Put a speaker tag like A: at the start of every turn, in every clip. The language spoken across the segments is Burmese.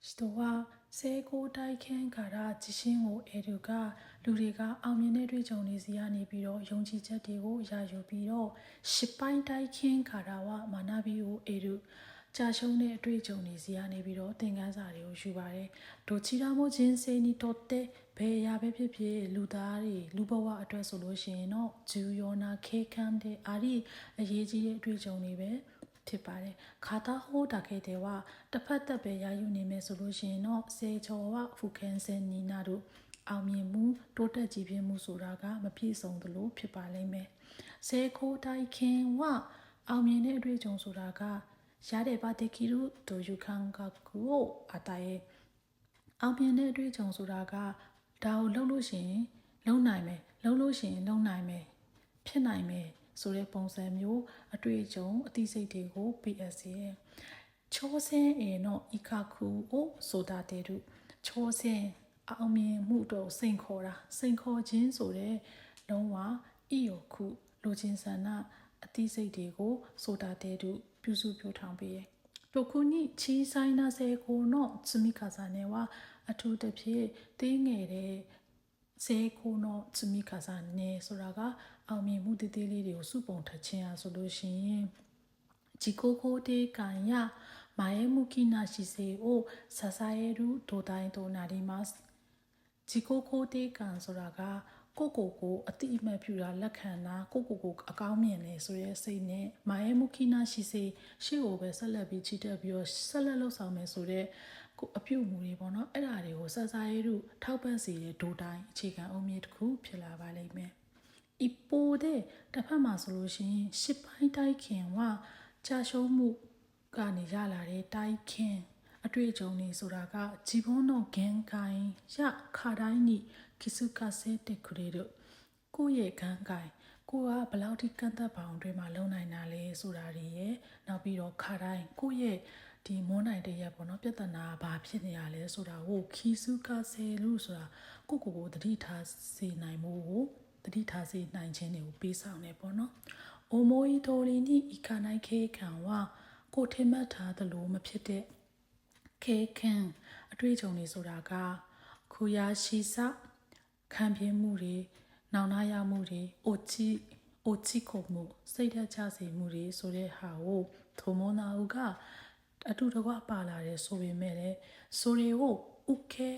A: 人は成功体験から自信を得るがလူတွေကအောင်မြင်တဲ့တွေ့ကြုံတွေစီကနေပြီးတော့ယုံကြည်ချက်တွေကိုရယူပြီးတော့失敗体験からは学びを得るကြာရှုံးတဲ့အတွေ့အကြုံတွေစီကနေပြီးတော့သင်ခန်းစာတွေကိုယူပါတယ်။ဒိုချီရာမိုဂျင်းစေနီတိုတဲဘယ်အရာပဲဖြစ်ဖြစ်လူသားတွေလူဘဝအတွက်ဆိုလို့ရှိရင်တော့ဂျူယောနာခေခမ်တဲ့အာရီအရေးကြီးတဲ့အတွေ့အကြုံတွေပဲ ဖြစ်ပါတယ်။ခါတာဟိုးတာခဲ့တဲ့ว่าတစ်ဖက်သက်ပဲရာယူနေမယ်ဆိုလို့ရှိရင်တော့စေချော်ဝဖူကန်စင်နီနာတို့အောင်မြင်မှုတိုးတက်ကြည်ပြင်းမှုဆိုတာကမပြည့်စုံသလိုဖြစ်ပါလိမ့်မယ်။စေခိုးတိုင်ခင်ဝအောင်မြင်တဲ့အတွေ့အကြုံဆိုတာကရတဲ့ဘာတေကီရုတိုယူခံကကူအတိုင်အောင်မြင်တဲ့အတွေ့အကြုံဆိုတာကဒါကိုလုပ်လို့ရှိရင် လုံနိုင်မယ်လုပ်လို့ရှိရင်လုံနိုင်မယ်ဖြစ်နိုင်မယ် ဆိုတဲ့ပုံစံမျိုးအတွေ့အကြုံအသိစိတ်တွေကို PS ရဲ့ချောစင်းအေနော်ဤခခုကိုဆိုတာတဲ့တို့ချောစင်းအောင်မြင်မှုတော့စိန်ခေါ်တာစိန်ခေါ်ခြင်းဆိုတဲ့လုံးဝဤယခုလူချင်းဆန္ဒအသိစိတ်တွေကိုဆိုတာတဲ့တို့ပြုစုပြောထောင်ပေးရဲ့တခုနိချီဆိုင်နာစေကိုနော်စမိခါစာနေဝအထူးတစ်ဖြစ်သေးငယ်တဲ့စေကိုနော်စမိခါစာနေဆိုတာက အောင်မြင်မှုတည်တည်လေးတွေကိုစုပုံထခြင်းအားဆိုလို့ရှိရင်ជីကိုကိုတေကာယမာယေမူကိနာရှိစေအိုဆဆာယေရူဒိုတိုင်းဒိုနာဒီမတ်ជីကိုကိုတေကာဆိုတာကကိုကိုကိုအတိအမှတ်ပြုတာလက်ခံတာကိုကိုကိုအကောင်းမြင်တယ်ဆိုရဲစိတ်နဲ့မာယေမူခိနာရှိစေရှေ့ကိုပဲဆက်လက်ပြီးချီတက်ပြီးတော့ဆက်လက်လှုပ်ဆောင်မယ်ဆိုတဲ့ကိုအပြုမူတွေပေါ့နော်အဲ့ဒါတွေကိုစစရဲတို့ထောက်ပံ့စေတဲ့ဒိုတိုင်းအခြေခံအုံမြစ်တစ်ခုဖြစ်လာပါလိမ့်မယ် 一方でတစ်ဖက်မှာဆိုလို့ရှိရင်ရှစ်ပိုင်းတိုက်ခင်ကကြာရှုံးမှုကနေရလာတဲ့တိုက်ခင်အတွေ့အကြုံတွေဆိုတာက自分の限界や課題に気づかせてくれるကိုယ့်ရဲ့ခံကိုင်ကိုကဘယ်လောက်ထိကန့်သက်ပေါင်တွေမှာလုံနိုင်တာလဲဆိုတာတွေရယ်နောက်ပြီးတော့ခါတိုင်းကိုယ့်ရဲ့ဒီမွန်းနိုင်တဲ့ရက်ပေါ့နော်ပြဿနာဘာဖြစ်နေရလဲဆိုတာကိုခီစုကဆယ်လို့ဆိုတာကိုကိုကိုတတိထားစေနိုင်မှုကို တတိထားစေနိုင်ခြင်းတွေကိုပေးဆောင်နေပေါ့နော်။အိုမိုီတိုလီနီဤခနိုင်ခေခံဝကိုထင်မှတ်ထားသလိုမဖြစ်တဲ့ခေခံအတွေ့အကြုံတွေဆိုတာကခူယာရှိစခံပြင်းမှုတွေနောင်နာရမှုတွေအိုချီအိုချီခုမှုစိတ်ဓာတ်ချစေမှုတွေဆိုတဲ့ဟာကိုထိုမနာဦးကအတူတကွပါလာတယ်ဆိုပေမဲ့လည်းဆိုရီကိုဥခဲ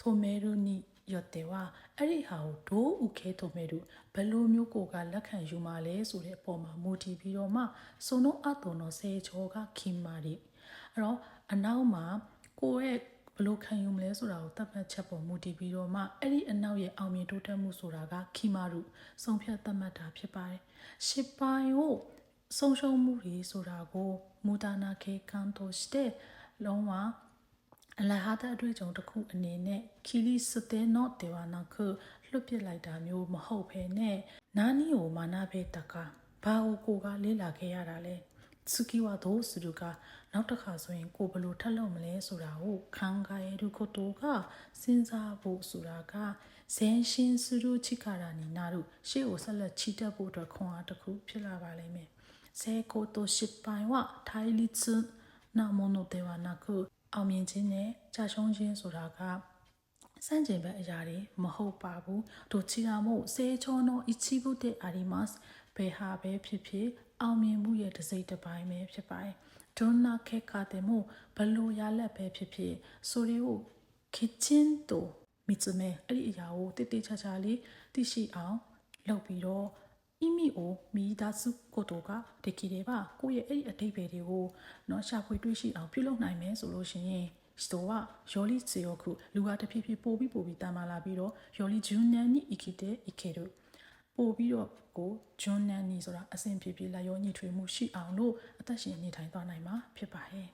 A: ထိုမဲရုနီ ယောတေဝအဲ့ဒီဟာကိုဒိုးဥခဲထုံမဲ့သူဘလိုမျိုးကိုကလက်ခံယူมาလဲဆိုတဲ့အပေါ်မှာမူတည်ပြီးတော့မှစုံတော့အတုံတော့ဆဲချောကခင်မာဒီအဲ့တော့အနောက်မှာကိုရဲ့ဘလို့ခံယူမလဲဆိုတာကိုသတ်မှတ်ချက်ပေါ်မူတည်ပြီးတော့မှအဲ့ဒီအနောက်ရဲ့အောင်မြင်တိုးတက်မှုဆိုတာကခီမာရုဆုံးဖြတ်သတ်မှတ်တာဖြစ်ပါတယ်။ရှစ်ပိုင်းကိုဆုံးရှုံးမှုတွေဆိုတာကိုမူတာနာခေကန်တိုစတဲ့လုံးဝ အလဟာတအတွေ့အကြုံတစ်ခုအနေနဲ့ခီလီစတဲ့နော့တေဝနာခုလွတ်ပစ်လိုက်တာမျိုးမဟုတ်ဘဲနဲ့နာနီကိုမာနာဘေတကာဘာကိုကိုကလေးလာခဲ့ရတာလဲစကီဝါဒိုစရုကနောက်တစ်ခါဆိုရင်ကိုဘယ်လိုထပ်လုပ်မလဲဆိုတာကိုခံခါရရုကိုတိုကစဉ်းစားဖို့ဆိုတာကဇန်ရှင်စရုချိကာရာနီနာတို့ရှေ့ကိုဆက်လက်ချီတက်ဖို့အတွက်ခွန်အားတစ်ခုဖြစ်လာပါလိမ့်မယ်ဇေကိုတိုရှစ်ပိုင်ဝထိုင်လီツနာမနိုတေဝနာခု အောင်မြင်ခြင်းနဲ့ကြာရှုံးခြင်းဆိုတာကစန့်ကျင်ဘက်အရာတွေမဟုတ်ပါဘူးတို့ချီတာမို့စေချောနောအချီဘုတဲ့အာရီမတ်ဘယ်ဟာပဲဖြစ်ဖြစ်အောင်မြင်မှုရဲ့တစ်စိတ်တစ်ပိုင်းပဲဖြစ်ပါတယ်ဒွန်နာခက်ခတဲ့မို့ဘလို့ရလက်ပဲဖြစ်ဖြစ်ဆိုရီကိုခချင်းတိုမီツမဲအဲ့ဒီအရာကိုတိတိကျကျလေးသိရှိအောင်လုပ်ပြီးတော့ အမိကိုမိသားစုကိုတို့ကဒီကီတွေပါကိုယ့်ရဲ့အဲ့ဒီအတိတ်ပဲတွေကိုเนาะရှာဖွေတွေ့ရှိအောင်ပြုလုပ်နိုင်မယ်ဆိုလို့ရှိရင်စတိုကယောလီစီယိုခုလူကတဖြည်းဖြည်းပို့ပြီးပို့ပြီးတန်မာလာပြီးတော့ယောလီဂျွန်နန်နီအီကီတေအီကေတို့ပို့ပြီးတော့ကိုဂျွန်နန်နီဆိုတာအဆင်ပြေပြေလာရောညှိထွေးမှုရှိအောင်လို့အသက်ရှင်နေထိုင်သွားနိုင်မှာဖြစ်ပါတယ်